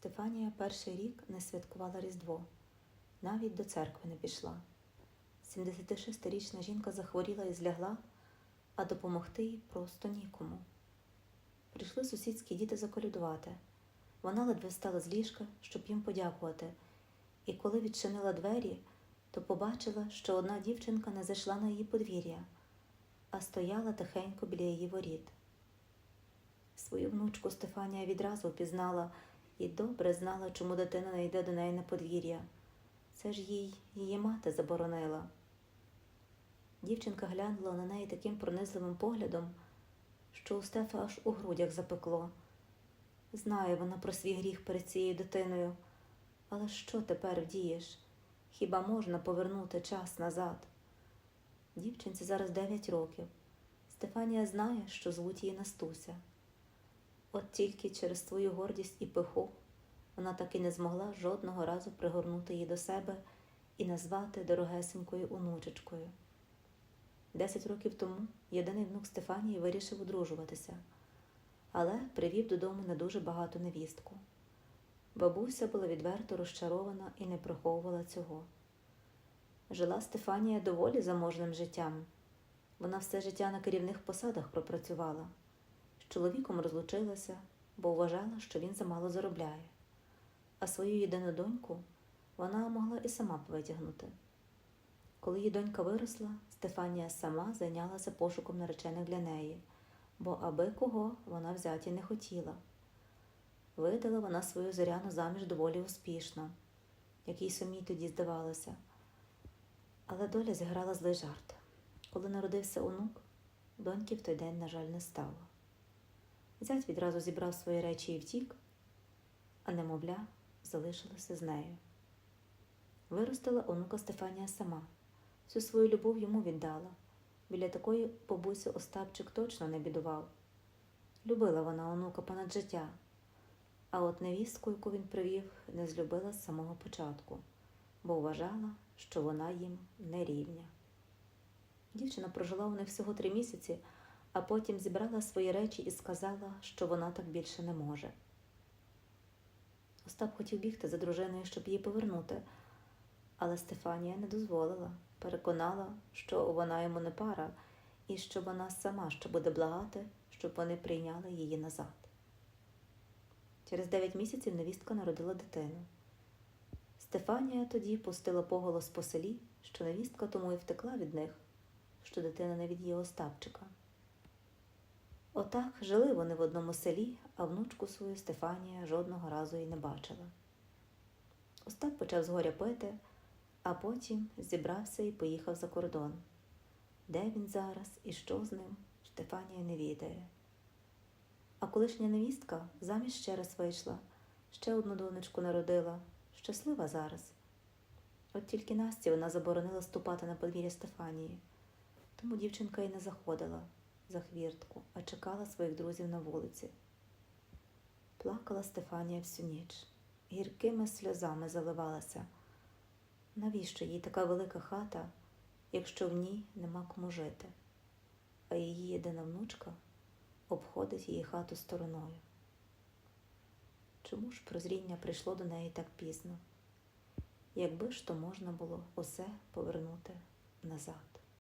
Стефанія перший рік не святкувала Різдво, навіть до церкви не пішла. 76-річна жінка захворіла і злягла, а допомогти їй просто нікому. Прийшли сусідські діти заколядувати. Вона ледве встала з ліжка, щоб їм подякувати, і коли відчинила двері, то побачила, що одна дівчинка не зайшла на її подвір'я, а стояла тихенько біля її воріт. Свою внучку Стефанія відразу впізнала і добре знала, чому дитина не йде до неї на подвір'я. Це ж їй її мати заборонила. Дівчинка глянула на неї таким пронизливим поглядом, що у Стефа аж у грудях запекло. Знає вона про свій гріх перед цією дитиною, але що тепер вдієш? Хіба можна повернути час назад? Дівчинці зараз 9 років. Стефанія знає, що звуть її Настуся. От тільки через свою гордість і пиху вона так і не змогла жодного разу пригорнути її до себе і назвати дорогесенькою онучечкою. Десять років тому єдиний внук Стефанії вирішив одружуватися, але привів додому не дуже багату невістку. Бабуся була відверто розчарована і не приховувала цього. Жила Стефанія доволі заможним життям. Вона все життя на керівних посадах пропрацювала. Чоловіком розлучилася, бо вважала, що він замало заробляє. А свою єдину доньку вона могла і сама витягнути. Коли її донька виросла, Стефанія сама зайнялася пошуком наречених для неї, бо аби кого вона взяти не хотіла. Видала вона свою зоряну заміж доволі успішно, як їй самій тоді здавалося. Але доля зіграла злий жарт. Коли народився онук, доньки в той день, на жаль, не стало. Зять відразу зібрав свої речі і втік, а немовля залишилося з нею. Виростила онука Стефанія сама, всю свою любов йому віддала. Біля такої бабусі Остапчик точно не бідував. Любила вона онука понад життя, а от невістку, яку він привів, не злюбила з самого початку, бо вважала, що вона їм не рівня. Дівчина прожила у них всього три місяці, а потім зібрала свої речі і сказала, що вона так більше не може. Остап хотів бігти за дружиною, щоб її повернути, але Стефанія не дозволила, переконала, що вона йому не пара, і що вона сама ще буде благати, щоб вони прийняли її назад. Через дев'ять місяців невістка народила дитину. Стефанія тоді пустила поголос по селі, що невістка тому і втекла від них, що дитина не від її Остапчика. Отак жили вони в одному селі, а внучку свою Стефанія жодного разу і не бачила. Остап почав згоря пити, а потім зібрався і поїхав за кордон. Де він зараз і що з ним, Стефанія не відає. А колишня невістка заміж ще раз вийшла, ще одну донечку народила, щаслива зараз. От тільки Насті вона заборонила ступати на подвір'я Стефанії, тому дівчинка й не заходила за хвіртку, а чекала своїх друзів на вулиці. Плакала Стефанія всю ніч, гіркими сльозами заливалася. Навіщо їй така велика хата, якщо в ній нема кому жити, а її єдина внучка обходить її хату стороною? Чому ж прозріння прийшло до неї так пізно? Якби ж то можна було усе повернути назад.